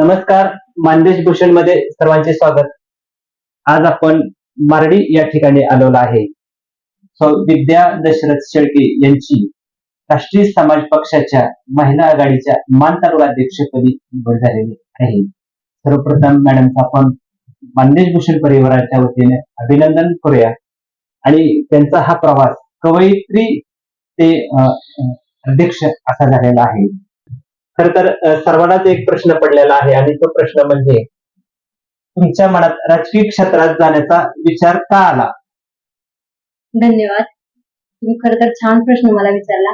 नमस्कार मानदेश भूषणमध्ये सर्वांचे स्वागत. आज आपण मारडी या ठिकाणी आलेलो आहे. सौ विद्या दशरथ शेळके यांची राष्ट्रीय समाज पक्षाच्या महिला आघाडीच्या मान तालुका अध्यक्षपदी निवड झालेली आहे. सर्वप्रथम मॅडमचा आपण मानदेश भूषण परिवाराच्या वतीने अभिनंदन करूया. आणि त्यांचा हा प्रवास कवयित्री ते अं, अध्यक्ष असा झालेला आहे. खर तर सर्वांनाच एक प्रश्न पडलेला आहे आणि तो प्रश्न म्हणजे तुमच्या मनात राजकीय क्षेत्रात जाण्याचा विचार का आला? धन्यवाद. तुम्ही खर तर छान प्रश्न मला विचारला.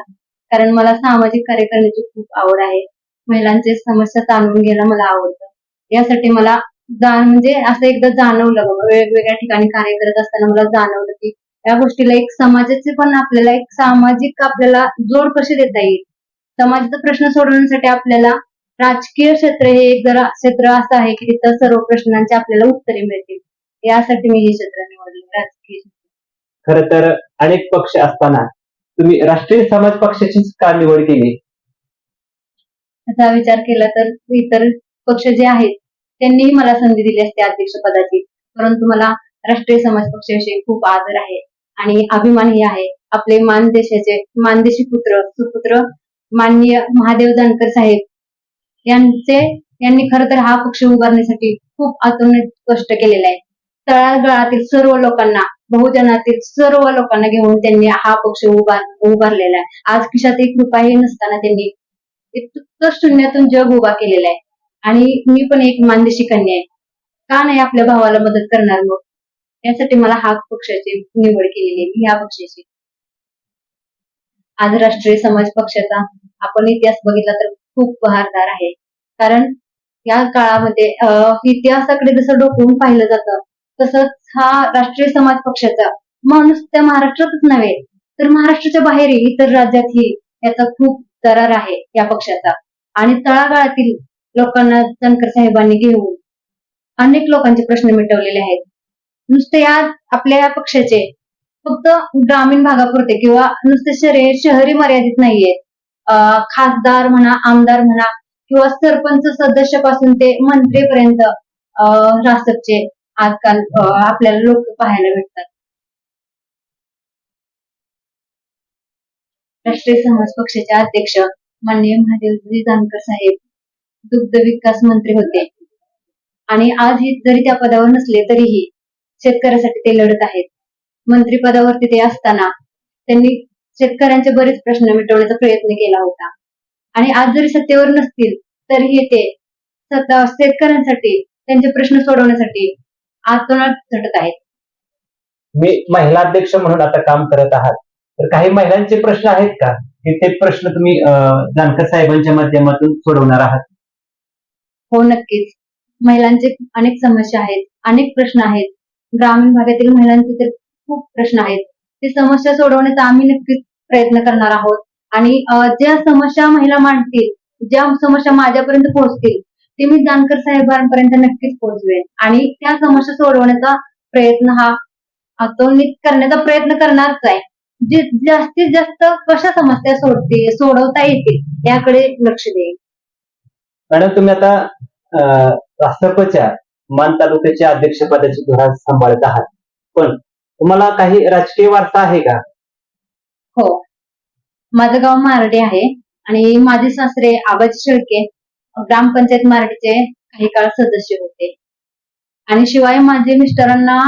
कारण मला सामाजिक कार्य करण्याची खूप आवड आहे. महिलांचे समस्या जाणून घ्यायला मला आवडतं. यासाठी मला जाण म्हणजे असं एकदा जाणवलं बाबा वेगवेगळ्या ठिकाणी कार्य करत असताना मला जाणवलं की या गोष्टीला एक समाजाचे पण आपल्याला एक सामाजिक आपल्याला जोड कशी देता येईल? समाजाचा प्रश्न सोडवण्यासाठी आपल्याला राजकीय क्षेत्र हे एक जरा क्षेत्र असं आहे की तिथं सर्व प्रश्नांची आपल्याला उत्तरे मिळतील. यासाठी मी हे क्षेत्र निवडले राजकीय. खर तर अनेक पक्ष असताना तुम्ही राष्ट्रीय समाज पक्षाचीच का निवड केली? असा विचार केला तर इतर पक्ष जे आहेत त्यांनीही मला संधी दिली असते अध्यक्षपदाची परंतु मला राष्ट्रीय समाज पक्षाविषयी खूप आदर आहे आणि अभिमानही आहे. आपले मानदेशाचे मानदेशी पुत्र सुपुत्र माननीय महादेव जानकर साहेब यांचे यांनी खर तर हा पक्ष उभारण्यासाठी खूप अतोन्य कष्ट केलेले आहे तळागाळातील सर्व लोकांना बहुजनातील सर्व लोकांना घेऊन त्यांनी हा पक्ष उभार उभारलेला आहे. आज खिशात एक रुपयाही नसताना त्यांनी इतकं शून्यातून जग उभा केलेला आहे. आणि मी पण एक मानदेशी कन्या आहे. का नाही आपल्या भावाला मदत करणार मग? यासाठी मला हा पक्षाची निवड केलेली आहे. ह्या पक्षाची. आज राष्ट्रीय समाज पक्षाचा आपण इतिहास बघितला तर खूप बहारदार आहे. कारण या काळामध्ये अं, इतिहासाकडे जसं डोकवून पाहिलं जातं तसंच हा राष्ट्रीय समाज पक्षाचा माणूस त्या महाराष्ट्रातच नव्हे तर महाराष्ट्राच्या बाहेरही इतर राज्यातही याचा खूप दरार आहे या पक्षाचा. आणि तळागाळातील लोकांना जानकर साहेबांनी घेऊन अनेक लोकांचे प्रश्न मिटवलेले आहेत. नुसते या आपल्या या पक्षाचे फक्त ग्रामीण भागापुरते किंवा नुसते शहरी शहरी मर्यादित नाहीये. खासदार म्हणा आमदार म्हणा किंवा सरपंच सदस्यापासून ते मंत्रीपर्यंत अं, रासपचे आजकाल अं, आपल्याला लोक पाहायला भेटतात. राष्ट्रीय समाज पक्षाचे अध्यक्ष माननीय महादेवजी जानकर साहेब दुग्ध विकास मंत्री होते. आणि आज ही जरी त्या पदावर नसले तरीही शेतकऱ्यासाठी ते लढत आहेत. मंत्री पदावरती ते असताना त्यांनी शेतकऱ्यांचे बरेच प्रश्न मिटवण्याचा प्रयत्न केला होता. आणि आज जरी सत्तेवर नसतील तरीही ते शेतकऱ्यांसाठी त्यांचे प्रश्न सोडवण्यासाठी आतोनात झटत आहेत. मी महिला अध्यक्ष म्हणून आता काम करत आहात. तर काही महिलांचे प्रश्न आहेत का? की ते प्रश्न तुम्ही जानकर साहेबांच्या माध्यमातून सोडवणार आहात. हो नक्कीच. महिलांचे अनेक समस्या आहेत अनेक प्रश्न आहेत. ग्रामीण भागातील महिलांचे तर खूप प्रश्न आहेत. ती समस्या सोडवण्याचा आम्ही नक्कीच प्रयत्न करणार आहोत. आणि ज्या समस्या महिला मांडतील ज्या समस्या माझ्यापर्यंत पोहोचतील ते मी जानकर साहेबांपर्यंत नक्कीच पोहोचवेन. आणि त्या समस्या सोडवण्याचा प्रयत्न हा अतोन्नित करण्याचा प्रयत्न करणारच आहे. जे जास्तीत जास्त कशा समस्या सोडते सोडवता येतील याकडे लक्ष देईल मॅडम तुम्ही आता अं, राष्ट्रपच्या मान तालुक्याच्या अध्यक्षपदाची धुरा सांभाळत आहात. पण तुम्हाला काही राजकीय वार्ता आहे का? हो. माझं गाव मारडे आहे आणि माझे सासरे आबाजी शेळके ग्रामपंचायत मारडीचे काही काळ सदस्य होते. आणि शिवाय माझे मिस्टरांना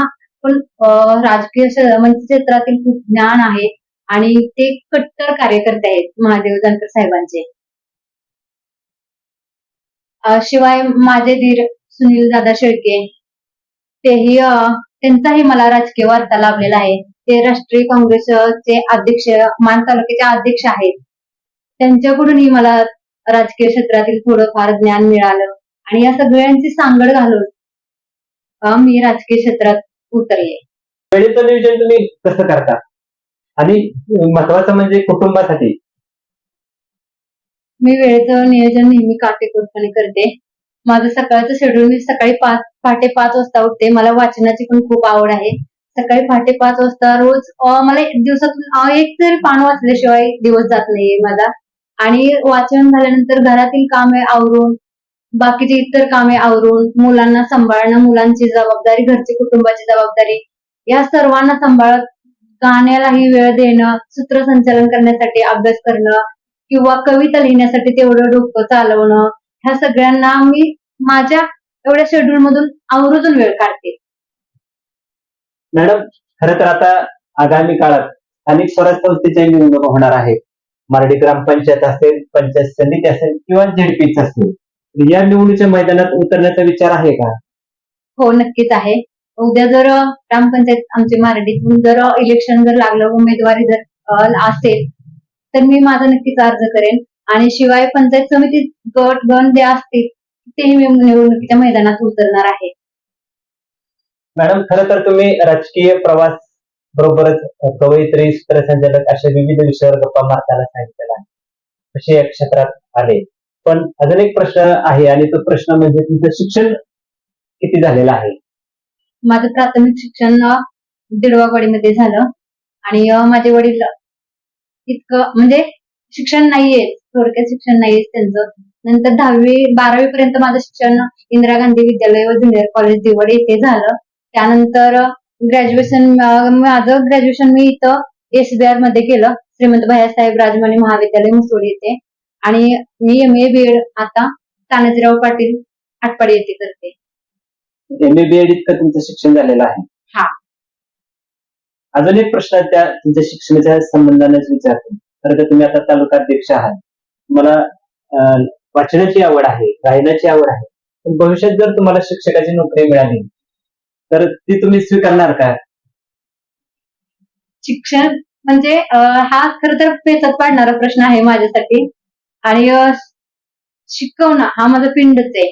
पण अं, राजकीय म्हणजे क्षेत्रातील खूप ज्ञान आहे आणि ते कट्टर कार्यकर्ते आहेत महादेव जानकर साहेबांचे. शिवाय माझे धीर सुनील दादा शेळके तेही त्यांचाही मला राजकीय वार्ता लाभलेला आहे. ते राष्ट्रीय काँग्रेसचे अध्यक्ष मान तालुक्याचे अध्यक्ष आहेत. त्यांच्याकडूनही मला राजकीय क्षेत्रातील थोडंफार ज्ञान मिळालं आणि या सगळ्यांची सांगड घालून मी राजकीय क्षेत्रात उतरले. वेळेचं नियोजन तुम्ही कसं करता? आणि महत्वाचं म्हणजे कुटुंबासाठी. मी वेळेचं नियोजन नेहमी काटेकोरपणे करते. माझं सकाळचं शेड्यूल मी सकाळी पाच पहाटे पाच वाजता उठते. मला वाचनाची पण खूप आवड आहे. सकाळी पहाटे पाच वाजता रोज मला दिवसातून दिवसात एक तरी पान वाचल्याशिवाय दिवस जात नाहीये माझा. आणि वाचन झाल्यानंतर घरातील कामे आवरून बाकीची इतर कामे आवरून मुलांना सांभाळणं मुलांची जबाबदारी घरची कुटुंबाची जबाबदारी या सर्वांना सांभाळत गाण्यालाही वेळ देणं सूत्रसंचालन करण्यासाठी अभ्यास करणं किंवा कविता लिहिण्यासाठी तेवढं डोकं चालवणं ह्या सगळ्यांना मी माझ्या एवढ्या शेड्यूल मधून आवर्जून वेळ काढते. मॅडम खरं तर आता आगामी काळात स्थानिक स्वराज संस्थेच्या निवडणूक होणार आहे मराठी ग्रामपंचायत असेल पंचायत समिती असेल किंवा झेडपीच असेल. या निवडणुकीच्या मैदानात उतरण्याचा विचार आहे का? हो नक्कीच आहे. उद्या जर ग्रामपंचायत आमच्या मराठीतून जर इलेक्शन जर लागलं उमेदवारी जर असेल तर मी माझा नक्कीच अर्ज करेन. आणि शिवाय पंचायत समिती गट गण जे असतील तेही मी निवडणुकीच्या मैदानात उतरणार आहे मॅडम खरं तर तुम्ही राजकीय प्रवास बरोबरच कवयित्री सूत्रसंचालक अशा विविध विषयावर गप्पा मारताना सांगितलेला आहे. कसे या क्षेत्रात आले पण अजून एक प्रश्न आहे आणि तो प्रश्न म्हणजे तुमचं शिक्षण किती झालेलं आहे? माझं प्राथमिक शिक्षण अ, दिडवावाडीमध्ये झालं. आणि माझे वडील इतकं म्हणजे शिक्षण नाहीये. थोडक्यात शिक्षण नाहीये त्यांचं. नंतर दहावी बारावी पर्यंत माझं शिक्षण इंदिरा गांधी विद्यालय व ज्युनियर कॉलेज दिवड येथे झालं. त्यानंतर ग्रॅज्युएशन माझं ग्रॅज्युएशन मी इथं एसबीआरमध्ये केलं. श्रीमंत भैयासाहेब राजमाने महाविद्यालय मुसोडी येथे. आणि मी एम ए बी एड आता तानाजीराव पाटील आटपाडी येथे करते. एम ए बी एड इतकं तुमचं शिक्षण झालेलं आहे? हा. अजून एक प्रश्न त्या तुमच्या शिक्षणाच्या संबंधानेच विचारतो. खरं तर तुम्ही आता तालुका अध्यक्ष आहात. तुम्हाला अं, वाचनाची आवड आहे गायनाची आवड आहे पण भविष्यात जर तुम्हाला शिक्षकाची नोकरी मिळाली तर ती तुम्ही स्वीकारणार का? शिक्षण म्हणजे हा खर तर पेचात पाडणारा प्रश्न आहे माझ्यासाठी. आणि शिकवणं हा माझा पिंडच आहे.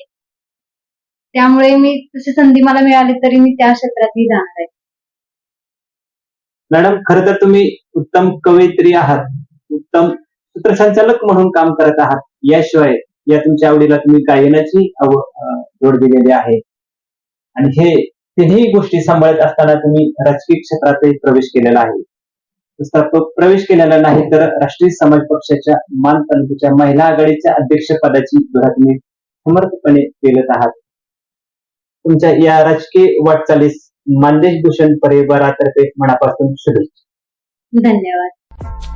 त्यामुळे मी तशी संधी मला मिळाली तरी मी त्या क्षेत्रातही जाणार आहे. मॅडम खरं तर तुम्ही उत्तम कवयित्री आहात. उत्तम सूत्रसंचालक म्हणून काम करत आहात. याशिवाय या तुमच्या आवडीला तुम्ही गायनाची जोड दिलेली आहे. आणि हे तिन्ही गोष्टी सांभाळत असताना तुम्ही राजकीय क्षेत्रातही प्रवेश केलेला आहे. प्रवेश केलेला नाही तर राष्ट्रीय समाज पक्षाच्या मान तालुक्याच्या महिला आघाडीच्या अध्यक्षपदाची धुरा तुम्ही समर्थपणे पेलत आहात. तुमच्या या राजकीय वाटचालीस मानदेश भूषण परिवारातर्फे मनापासून शुभेच्छा. धन्यवाद.